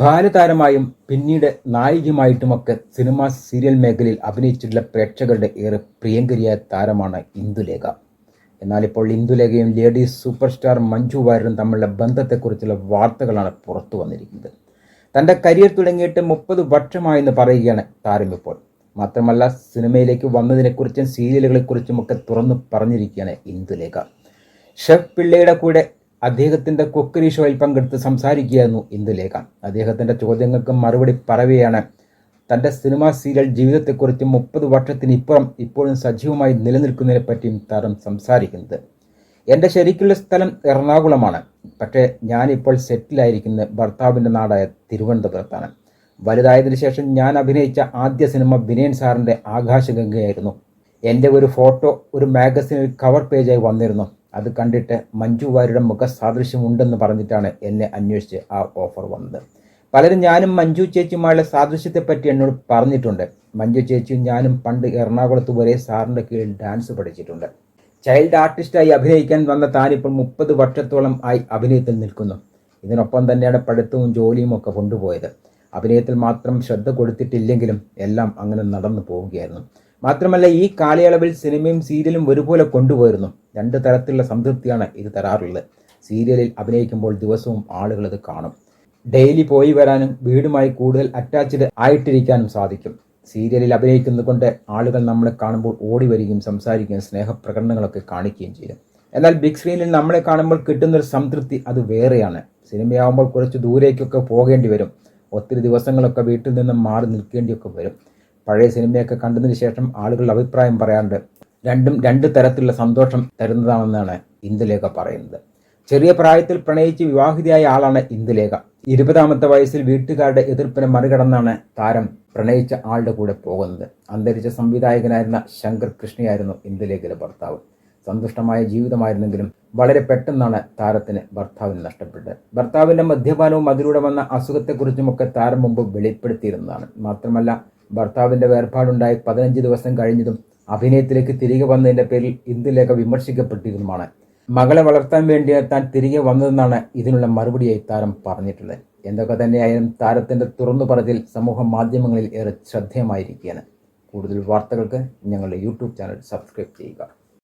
ബാലതാരമായും പിന്നീട് നായികയുമായിട്ടുമൊക്കെ cinema serial മേഖലയിൽ അഭിനയിച്ചിട്ടുള്ള പ്രേക്ഷകരുടെ ഏറെ പ്രിയങ്കരിയായ താരമാണ് ഇന്ദുലേഖ. എന്നാൽ ഇപ്പോൾ ഇന്ദുലേഖയും ലേഡീസ് സൂപ്പർ സ്റ്റാർ മഞ്ജു വാര്യരും തമ്മിലുള്ള ബന്ധത്തെക്കുറിച്ചുള്ള വാർത്തകളാണ് പുറത്തു വന്നിരിക്കുന്നത്. തന്റെ കരിയർ തുടങ്ങിയിട്ട് മുപ്പത് വർഷമായെന്ന് പറയുകയാണ് താരം ഇപ്പോൾ മാത്രമല്ല സിനിമയിലേക്ക് വന്നതിനെക്കുറിച്ചും സീരിയലുകളെക്കുറിച്ചുമൊക്കെ തുറന്നു പറഞ്ഞിരിക്കുകയാണ് ഇന്ദുലേഖ. ഷെഫ് പിള്ളയുടെ കൂടെ അദ്ദേഹത്തിന്റെ കുക്കറി ഷോയിൽ പങ്കെടുത്ത് സംസാരിക്കുകയായിരുന്നു ഇന്ദുലേഖ. അദ്ദേഹത്തിന്റെ ചോദ്യങ്ങൾക്ക് മറുപടി പറവുകയാണ് തന്റെ സിനിമാ സീരിയൽ ജീവിതത്തെക്കുറിച്ചും മുപ്പത് വർഷത്തിനിപ്പുറം ഇപ്പോഴും സജീവമായി നിലനിൽക്കുന്നതിനെ പറ്റിയും താരം സംസാരിക്കുന്നത്. എന്റെ ശരിക്കുള്ള സ്ഥലം എറണാകുളമാണ്. പക്ഷേ ഞാനിപ്പോൾ സെറ്റിലായിരിക്കുന്നത് ഭർത്താവിന്റെ നാടായ തിരുവനന്തപുരത്താണ്. വലുതായതിനു ശേഷം ഞാൻ അഭിനയിച്ച ആദ്യ സിനിമ വിനയൻ സാറിന്റെ ആകാശഗംഗയായിരുന്നു. എന്റെ ഒരു ഫോട്ടോ ഒരു മാഗസിനിൽ കവർ പേജായി വന്നിരുന്നു. അത് കണ്ടിട്ട് മഞ്ജു വാര്യരുടെ മുഖസാദൃശ്യമുണ്ടെന്ന് പറഞ്ഞിട്ടാണ് എന്നെ അന്വേഷിച്ച് ആ ഓഫർ വന്നത്. പലരും ഞാനും മഞ്ജു ചേച്ചിയുമായുള്ള സാദൃശ്യത്തെപ്പറ്റി എന്നോട് പറഞ്ഞിട്ടുണ്ട്. മഞ്ജു ചേച്ചിയും ഞാനും പണ്ട് എറണാകുളത്ത് വരെ സാറിന്റെ കീഴിൽ ഡാൻസ് പഠിച്ചിട്ടുണ്ട്. ചൈൽഡ് ആർട്ടിസ്റ്റായി അഭിനയിക്കാൻ വന്ന താനിപ്പോൾ മുപ്പത് വർഷത്തോളം ആയി അഭിനയത്തിൽ നിൽക്കുന്നു. ഇതിനൊപ്പം തന്നെയാണ് പഠിത്തവും ജോലിയും ഒക്കെ കൊണ്ടുപോയത്. അഭിനയത്തിൽ മാത്രം ശ്രദ്ധ കൊടുത്തിട്ടില്ലെങ്കിലും എല്ലാം അങ്ങനെ നടന്നു പോവുകയായിരുന്നു. മാത്രമല്ല ഈ കാലയളവിൽ സിനിമയും സീരിയലും ഒരുപോലെ കൊണ്ടുപോയിരുന്നു. രണ്ട് തരത്തിലുള്ള സംതൃപ്തിയാണ് ഇത് തരാറുള്ളത്. സീരിയലിൽ അഭിനയിക്കുമ്പോൾ ദിവസവും ആളുകൾ ഇത് കാണും. ഡെയിലി പോയി വരാനും വീടുമായി കൂടുതൽ അറ്റാച്ച്ഡ് ആയിട്ടിരിക്കാനും സാധിക്കും. സീരിയലിൽ അഭിനയിക്കുന്നത് കൊണ്ട് ആളുകൾ നമ്മളെ കാണുമ്പോൾ ഓടി വരികയും സംസാരിക്കുകയും സ്നേഹപ്രകടനങ്ങളൊക്കെ കാണിക്കുകയും ചെയ്യും. എന്നാൽ ബിഗ് സ്ക്രീനിൽ നമ്മളെ കാണുമ്പോൾ കിട്ടുന്നൊരു സംതൃപ്തി അത് വേറെയാണ്. സിനിമയാവുമ്പോൾ കുറച്ച് ദൂരേക്കൊക്കെ പോകേണ്ടി വരും. ഒത്തിരി ദിവസങ്ങളൊക്കെ വീട്ടിൽ നിന്നും മാറി നിൽക്കേണ്ടിയൊക്കെ വരും. പഴയ സിനിമയൊക്കെ കണ്ടതിന് ശേഷം ആളുകളുടെ അഭിപ്രായം പറയാറുണ്ട്. രണ്ടും രണ്ട് തരത്തിലുള്ള സന്തോഷം തരുന്നതാണെന്നാണ് ഇന്ദുലേഖ പറയുന്നത്. ചെറിയ പ്രായത്തിൽ പ്രണയിച്ച് വിവാഹിതയായ ആളാണ് ഇന്ദുലേഖ. ഇരുപതാമത്തെ വയസ്സിൽ വീട്ടുകാരുടെ എതിർപ്പിനെ മറികടന്നാണ് താരം പ്രണയിച്ച ആളുടെ കൂടെ പോകുന്നത്. അന്തരിച്ച സംവിധായകനായിരുന്ന ശങ്കർ കൃഷ്ണയായിരുന്നു ഇന്ദുലേഖയുടെ ഭർത്താവ്. സന്തുഷ്ടമായ ജീവിതമായിരുന്നെങ്കിലും വളരെ പെട്ടെന്നാണ് താരത്തിന് ഭർത്താവിന് നഷ്ടപ്പെട്ടത്. ഭർത്താവിന്റെ മദ്യപാനവും അതിലൂടെ വന്ന അസുഖത്തെക്കുറിച്ചുമൊക്കെ താരം മുമ്പ് വെളിപ്പെടുത്തിയിരുന്നതാണ്. മാത്രമല്ല ഭർത്താവിന്റെ വേർപാടുണ്ടായി പതിനഞ്ച് ദിവസം കഴിഞ്ഞതും അഭിനയത്തിലേക്ക് തിരികെ വന്നതിന്റെ പേരിൽ ഇന്ദുലേഖ വിമർശിക്കപ്പെട്ടിരുന്നുമാണ് മകളെ വളർത്താൻ വേണ്ടി താൻ തിരികെ വന്നതെന്നാണ് ഇതിനുള്ള മറുപടിയായി താരം പറഞ്ഞിട്ടുള്ളത്. എന്തൊക്കെ തന്നെയായാലും താരത്തിന്റെ തുറന്നു പറച്ചിൽ സമൂഹ മാധ്യമങ്ങളിൽ ഏറെ ശ്രദ്ധേയമായിരിക്കുകയാണ്. കൂടുതൽ വാർത്തകൾക്ക് ഞങ്ങളുടെ യൂട്യൂബ് ചാനൽ സബ്സ്ക്രൈബ് ചെയ്യുക.